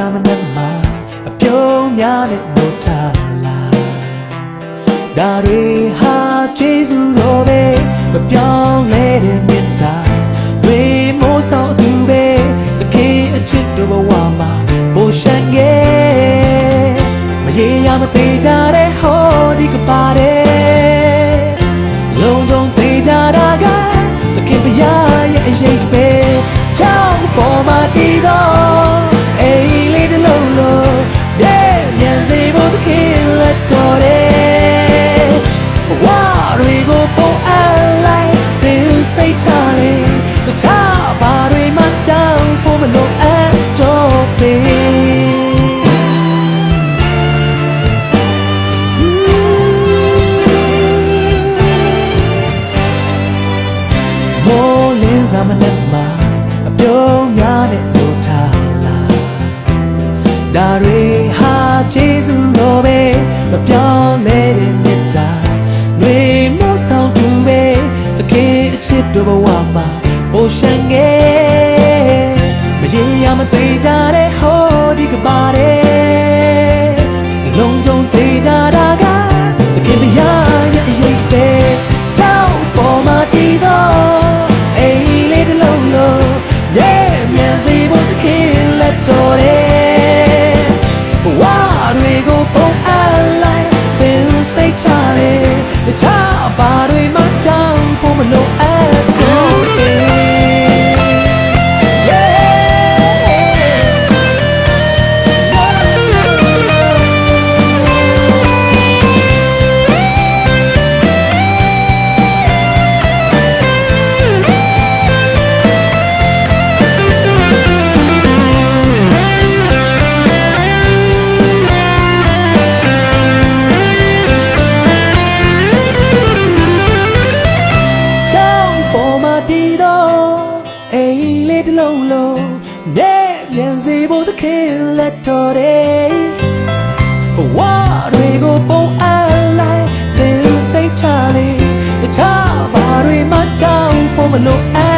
စားမနဲ့မှာအပြုံးများနဲ့လို့ထားလာဒါတွေဟာကျေးဇူးတော်ပဲမပြောင်းလဲတဲ့မြတ်တာတွေမိုးဆောင်အတူပဲတခင်အချစ်တို့ဘဝမှာပိုရှန်ရဲ့မရေရမသေးကြတဲ့ဟောဒီကပါ မနဲ့မှာအပြုံးများနဲ့လို့ထားလာဒါတွေဟာကျေးဇူးတော်ပဲမပြောင်းလဲတဲ့မြတ်တာတွေမိုးဆောင်သူပဲတကယ်အချစ်တို့ဘဝမှာပိုရှန်ငယ်မရေရမသေးကြတဲ့ဟောဒီကပါတယ်လုံးကြုံသေးကြတာကတ တ လေးတစ်လုံးလုံးနဲ့မြန်စီဖို့သခင်လက်တော်တယ်ဘဝတွေကိုပုံအပ်လိုက်သင်စိတ်ချလေတခြားဘာတွေမှကြောက်ဖို့မလိုအ